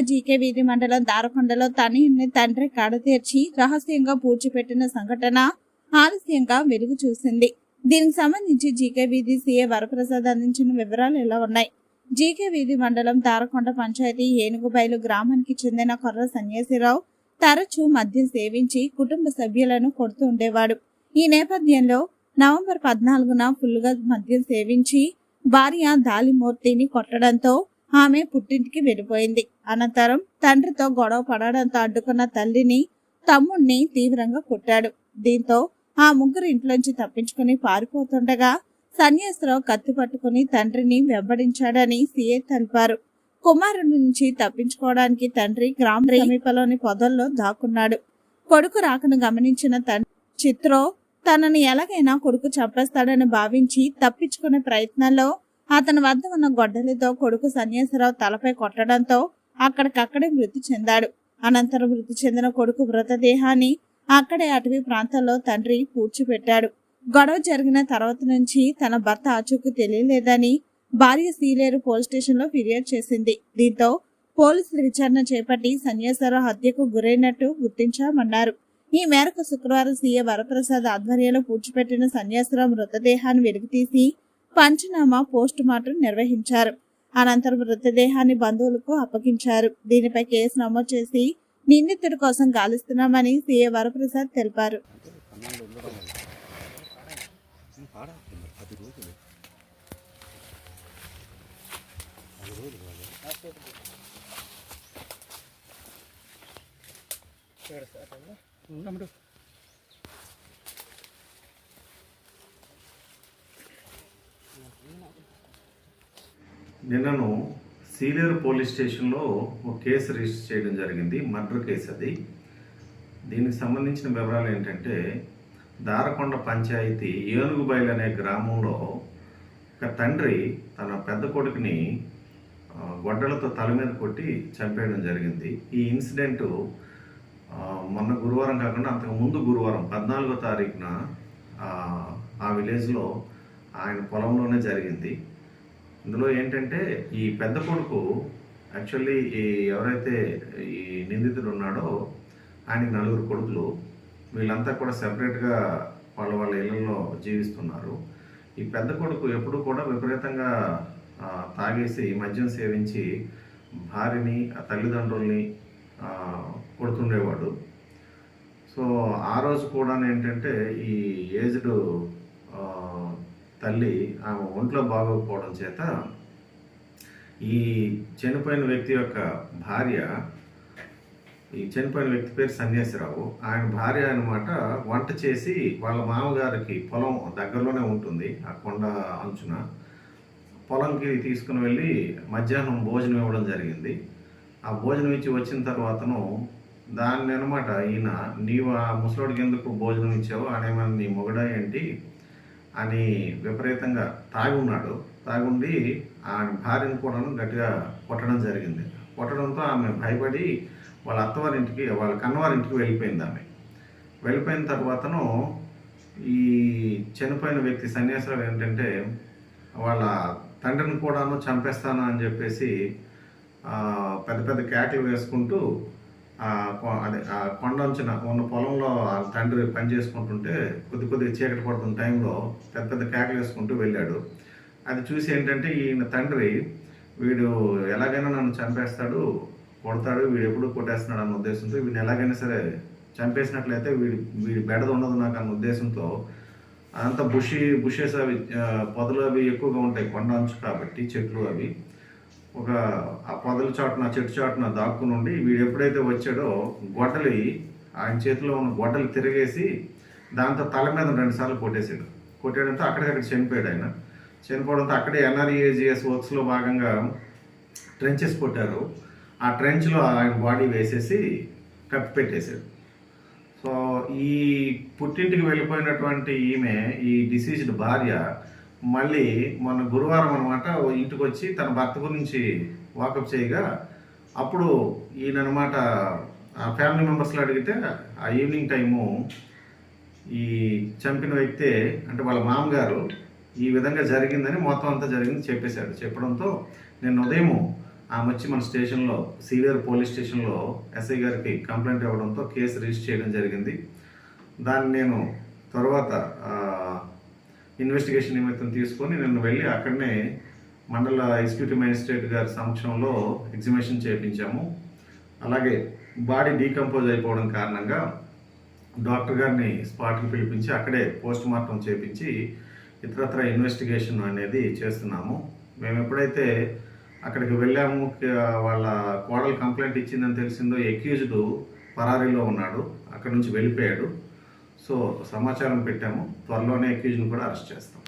GK వీధి మండలం దారకొండలో తనయుని తండ్రి కడతీర్చి రహస్యంగా పూడ్చిపెట్టిన సంఘటన ఆలస్యంగా వెలుగు చూసింది. దీనికి సంబంధించి జీకే వీధి సీఏ వరప్రసాద్ అందించిన వివరాలు ఇలా ఉన్నాయి. జీకే వీధి మండలం తారకొండ పంచాయతీ ఏనుగుబైలు గ్రామానికి చెందిన కొర్ర సన్యాసిరావు తరచూ మద్యం సేవించి కుటుంబ సభ్యులను కొడుతూ ఉండేవాడు. ఈ నేపథ్యంలో నవంబర్ పద్నాలుగున ఫుల్గా మద్యం సేవించి భార్య దాలిమూర్తిని కొట్టడంతో ఆమె పుట్టింటికి వెళ్ళిపోయింది. అనంతరం తండ్రితో గొడవ పడడంతో అడ్డుకున్న తల్లిని తమ్ముణ్ణి తీవ్రంగా కొట్టాడు. దీంతో ఆ ముగ్గురు ఇంట్లోంచి తప్పించుకుని పారిపోతుండగా సన్యాసరావు కత్తి పట్టుకుని తండ్రిని వెంబడించాడని సీఏ తెలిపారు. కుమారుడి నుంచి తప్పించుకోవడానికి తండ్రి గ్రామ సమీపంలోని పొదల్లో దాక్కున్నాడు. కొడుకు రాకను గమనించిన తండ్రి చిత్రో తనని ఎలాగైనా కొడుకు చంపేస్తాడని భావించి తప్పించుకునే ప్రయత్నంలో అతని వద్ద ఉన్న గొడ్డలితో కొడుకు సన్యాసరావు తలపై కొట్టడంతో అక్కడికక్కడే మృతి చెందాడు. అనంతరం మృతి చెందిన కొడుకు మృతదేహాన్ని అక్కడే అటవీ ప్రాంతంలో తండ్రి పూడ్చిపెట్టాడు. గొడవ జరిగిన తర్వాత నుంచి తన భర్త ఆచూకు తెలియలేదని భార్య సీలేరు పోలీస్ స్టేషన్లో ఫిర్యాదు చేసింది. దీంతో పోలీసులు విచారణ చేపట్టి సన్యాసరావు హత్యకు గురైనట్టు గుర్తించామన్నారు. ఈ మేరకు శుక్రవారం సీఏ వరప్రసాద్ ఆధ్వర్యంలో పూడ్చిపెట్టిన సన్యాసరావు మృతదేహాన్ని వెలికితీసి పంచనామా పోస్ట్ మార్టం నిర్వహించారు. అనంతరం మృతదేహాన్ని బంధువులకు అప్పగించారు. దీనిపై కేసు నమోదు చేసి నిందితుడి కోసం గాలిస్తున్నామని సీఏ వరప్రసాద్ తెలిపారు. పన్నెండు నిన్నను సీనియర్ పోలీస్ స్టేషన్లో ఒక కేసు రిజిస్టర్ చేయడం జరిగింది మర్డర్ కేసు అది. దీనికి సంబంధించిన వివరాలు ఏంటంటే దారకొండ పంచాయతీ ఏనుగుబైలు అనే గ్రామంలో ఒక తండ్రి తన పెద్ద కొడుకుని గొడ్డలతో తల మీద కొట్టి చంపేయడం జరిగింది. ఈ ఇన్సిడెంట్ మొన్న గురువారం కాకుండా అంతకు ముందు గురువారం పద్నాలుగో తారీఖున ఆ విలేజ్లో ఆయన పొలంలోనే జరిగింది. ఇందులో ఏంటంటే ఈ పెద్ద కొడుకు యాక్చువల్లీ ఈ ఎవరైతే ఈ నిందితుడు ఉన్నాడో ఆయనకి నలుగురు కొడుకులు వీళ్ళంతా కూడా సెపరేట్గా వాళ్ళ వాళ్ళ ఇళ్ళలో జీవిస్తున్నారు. ఈ పెద్ద కొడుకు ఎప్పుడు కూడా విపరీతంగా తాగేసి మద్యం సేవించి భార్యని ఆ తల్లిదండ్రుల్ని కొడుతుండేవాడు. సో ఆ రోజు కూడా ఏంటంటే ఈ ఏజ్డ్ తల్లి ఆమె ఒంట్లో బాగోకపోవడం చేత ఈ చనిపోయిన వ్యక్తి యొక్క భార్య ఈ చనిపోయిన వ్యక్తి పేరు సన్యాసిరావు. ఆయన భార్య అనమాట వంట చేసి వాళ్ళ మామగారికి పొలం దగ్గరలోనే ఉంటుంది ఆ కొండ అంచున. పొలంకి తీసుకుని వెళ్ళి మధ్యాహ్నం భోజనం ఇవ్వడం జరిగింది. ఆ భోజనం ఇచ్చి వచ్చిన తర్వాతను దాన్ని అనమాట ఈయన నీవు ఆ ముసలోడికి ఎందుకు భోజనం ఇచ్చావు? అనేమని నీ మొగడా ఏంటి? అని విపరీతంగా తాగి ఉన్నాడు తాగుండి ఆ భార్యను కూడాను గట్టిగా కొట్టడం జరిగింది. కొట్టడంతో ఆమె భయపడి వాళ్ళ అత్తవారింటికి వాళ్ళ కన్నవారింటికి వెళ్ళిపోయింది ఆమె. వెళ్ళిపోయిన తర్వాతను ఈ చనిపోయిన వ్యక్తి సన్యాసరావు ఏంటంటే వాళ్ళ తండ్రిని కూడాను చంపేస్తాను అని చెప్పేసి పెద్ద పెద్ద కేకలు వేసుకుంటూ అదే ఆ కొండంచున ఉన్న పొలంలో వాళ్ళ తండ్రి పని చేసుకుంటుంటే కొద్ది కొద్దిగా చీకటి పడుతున్న టైంలో పెద్ద పెద్ద కేకలు వేసుకుంటూ వెళ్ళాడు. అది చూసి ఏంటంటే ఈయన తండ్రి వీడు ఎలాగైనా నన్ను చంపేస్తాడు కొడతాడు వీడు ఎప్పుడు కొట్టేస్తున్నాడు అన్న ఉద్దేశంతో వీడిని ఎలాగైనా సరే చంపేసినట్లయితే వీడి వీడి బెడద ఉండదు నాకు అన్న ఉద్దేశంతో అంత బుషి బుషెస్ అవి పొదలు అవి ఎక్కువగా ఉంటాయి కొండ అంచు కాబట్టి చెట్లు అవి. ఒక ఆ పొదల చాటున చెట్టు చాటున దాక్కుని ఉండి వీడు ఎప్పుడైతే వచ్చాడో గొడ్డలి ఆయన చేతిలో ఉన్న గొడ్డలు తిరిగేసి దాంతో తల మీద రెండుసార్లు కొట్టేశాడు. కొట్టేసాడు కొట్టేయడంతో అక్కడికక్కడ చనిపోయాడు ఆయన. చనిపోవడంతో అక్కడే ఎన్ఆర్ఏజిఎస్ వర్క్స్లో భాగంగా ట్రెంచెస్ కొట్టారు. ఆ ట్రెంచ్లో ఆయన బాడీ వేసేసి కప్పి పెట్టేశాడు. సో ఈ పుట్టింటికి వెళ్ళిపోయినటువంటి ఈమె ఈ డిసీజ్డ్ భార్య మళ్ళీ మొన్న గురువారం అనమాట ఇంటికి వచ్చి తన భర్త గురించి వాకప్ చేయగా అప్పుడు ఈయన అనమాట ఆ ఫ్యామిలీ మెంబర్స్లో అడిగితే ఆ ఈవినింగ్ టైము ఈ చంపిన వ్యక్తే అంటే వాళ్ళ మామగారు ఈ విధంగా జరిగిందని మొత్తం అంతా జరిగింది చెప్పేశాడు. చెప్పడంతో నేను ఉదయం ఆమె వచ్చి మన స్టేషన్లో సీనియర్ పోలీస్ స్టేషన్లో ఎస్ఐ గారికి కంప్లైంట్ ఇవ్వడంతో కేసు రిజిస్టర్ చేయడం జరిగింది. దాన్ని నేను తర్వాత ఇన్వెస్టిగేషన్ నిమిత్తం తీసుకొని నేను వెళ్ళి అక్కడనే మండల ఎగ్జిక్యూటివ్ మేజిస్ట్రేట్ గారి సమక్షంలో ఎగ్జిబిషన్ చేయించాము అలాగే బాడీ డీకంపోజ్ అయిపోవడం కారణంగా డాక్టర్ గారిని స్పాట్కి పిలిపించి అక్కడే పోస్ట్ మార్టం చేపించి ఇతరత్ర ఇన్వెస్టిగేషన్ అనేది చేస్తున్నాము. మేము ఎప్పుడైతే అక్కడికి వెళ్ళాము వాళ్ళ కోడలు కంప్లైంట్ ఇచ్చిందని తెలిసిందో ఎక్యూజ్డ్ పరారీలో ఉన్నాడు. అక్కడ నుంచి వెళ్ళిపోయాడు. సో సమాచారం పెట్టాము. త్వరలోనే ఎక్యూజ్ని కూడా అరెస్ట్ చేస్తాం.